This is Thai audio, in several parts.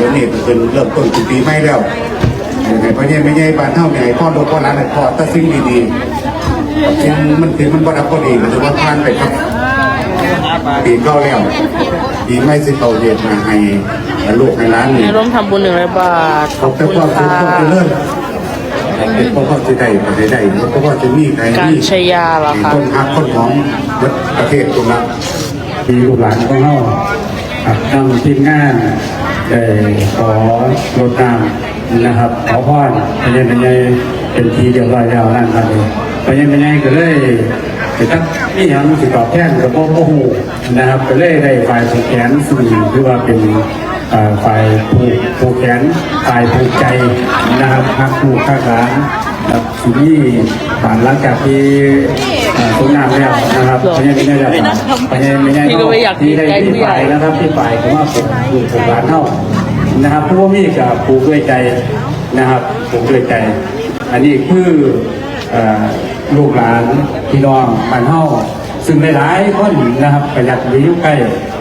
ดี๋ยวนี้ก็เป็นเริ่มต้นถึงปีใหม่แล้วไอ้พ่อใหญ่ไม่ใหญ่บ้านเฮาเนี่ยไอ้พ่อลูกพ่อหลานไอ้พ่อแตัสิ่งดีๆสิ่งมันถึงมันบ่รับบ่ดีก็ถือว่าผ่านไปครับปีเก่าแล้วปีใหม่สิเขาเฮ็ดมาให้ลูกให้หลานนี่ร่วมทำบุญหนึ่งร้อยบาทขขออบบคุคุณณความสุขค่ะความเจริญเป็นพ่อพ่อจะได้ประเทศได้พ่อพ่อจะมีใครการที่ชยาเหรอคะคนหักคนของประเทศตรงนั้นมีลูกหลานของเราครับนำทีมงาน เอ่อขอรดน้ำนะครับขอพรพระเยนพระเยเป็นทีเดียวร้อยแล้วนั่นครับพระเยนพระเยก็เลยไปตั้งนี่ยังสิตอบแทนกับพ่อพ่อหูนะครับก็เลยได้ฝ่ายผูกแขนซึ่งคือว่าเป็นฝ่ายผูกผูกแขนฝ่ายผูกใจนะครับพักผูกข้าขานครับสิ่งที่ผ่านหลังจากที่สงงานแล้ว ครับพระเยนพระเยจะพระเยนพระเยพี่ก็ไม่อยากที่ได้ดีใจที่ผู้ใหญ่ฝ่ายนะครับที่ฝ่ายผมว่าผมอยู่ผมร้านเท่านะครับผู้ว่ามีกับปลูกด้วยใจนะครับปลูกด้วยใจ อันนี้คือเอ่อลูกหลานพี่น้องบ้านเฮาซึ่งหลายๆคนนะครับก็อยากไปอยู่ใกล้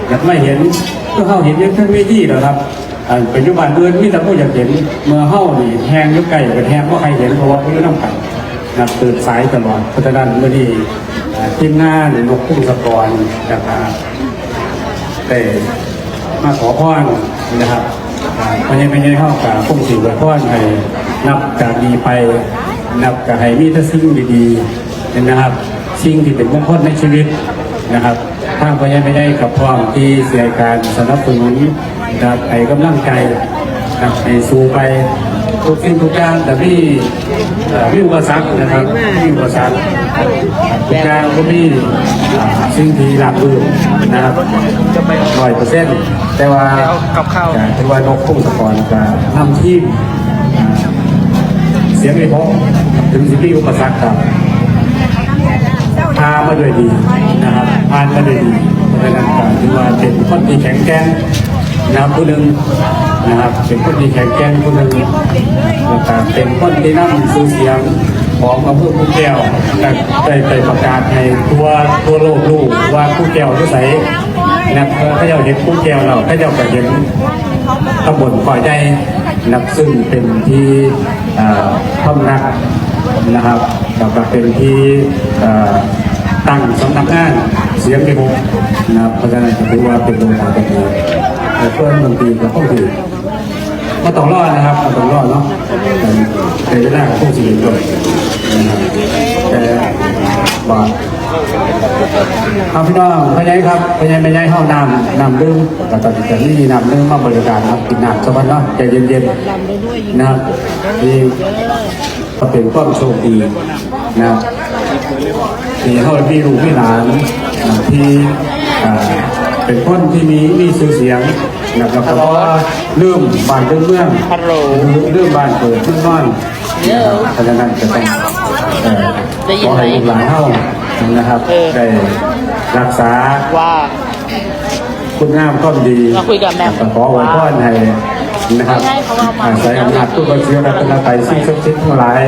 อยากไม่เห็นเมื่อเฮาเห็นยังขึ้นไม่ที่หรอกครับอันปัจจุบันเดือนมีแต่ผู้อยากเห็นเมื่อเฮานี่แห้งอยู่ใกล้ก็แห้งเพราะใครเห็นเพราะว่าผู้อยู่น้ำกัน นับตื่นสายตลอดเพราะฉะนั้นเมื่อนี้ทีมงานนกพุ่งสะกรนะครับได้มาขอพรนะครับไม่ใช่ไม่ใช่เข้ากับพุ่งสีกับพรให้นับจากนี้ไปนับกับให้มีแต่สิ่งดีๆนะครับ สิ่งที่เป็นมงคลในชีวิตนะครับทางพญาไม่ได้กับพร้อมที่เสียการสนับสนุนนะครับให้กำลังใจนะครับให้สู้ไป ทุกสิ่งทุกอย่างแต่ที่เอ่อมีอุปสรรคนะครับมีอุปสรรคทุกอย่างก็มีอ่าสิ่งที่รับรู้นะครับร้อยเปอร์เซ็นต์แต่ว่ากับข้าวการที่ว่านกพุ่งสะกอนจะทำทีมอ่าเสียงไม่พอถึงสิบปีอุปสรรคครับพามาด้วยดีนะครับผ่านมาด้วยดีเพราะฉะนั้นการที่ว่าเป็นคนที่แข็งแกร่งนะครับผู้หนึ่ง นะครับเป็นคนที่แข็งแกร่งผู้หนึ่งแล้วก็เป็นคนที่นั่งซื้อเสียงของอำเภอผู้แก้วได้ได้ปประกาศให้ทั่วทั่วโลกรู้ว่าผู้แก้วที่ใสนะครับถ้าเราเห็นผู้แก้วเราถ้าเราไปเห็นตำบลก่อยใจนับซึ่งเป็นที่เอ่อพำนักนะครับแล้วก็เป็นที่ตั้งสำนักงาน เสียงในวงนะครับเพราะฉะนั้นถือว่าเป็นโรงงานดนตรีแต่เพื่อนดนตรีก็ต้องดีก็ต้องรอดนะครับก็ต้องรอดเนาะแต่ในเวลาของสิริด้วยนะครับแต่ว่าครับพี่น้องพญายครับพญายพญายห้องน้ำน้ำดื่มแล้วก็จะนี่น้ำดื่มมาบริการครับกินน้ำสักวันเนาะใจเย็นๆนะครับนี่ก็เป็นความโชคดีนะครับที่เขามีลูกมีหลาน ที่อ่าเป็นคนที่มีมีชื่อเสียงนะครับเพราะว่าลืมบ้านลืมเมืองฮัลโหลลืมบ้านเกิดขึ้นนอนเดี๋ยวเพราะฉะนั้นจะต้องเอ่อได้ยิขนอไหมให้ลูกหลานเท่านะครับเออได้รักษาว่าคุณงามความดีมาคุยกับแม่ขอไว้พ่อให้นะครับไม่ใช่เขาเอามาอาศัยอำนาจทุกคนเชื้อรัตนไตรสิ่งศักดิ์สิทธิ์ทั้งหลาย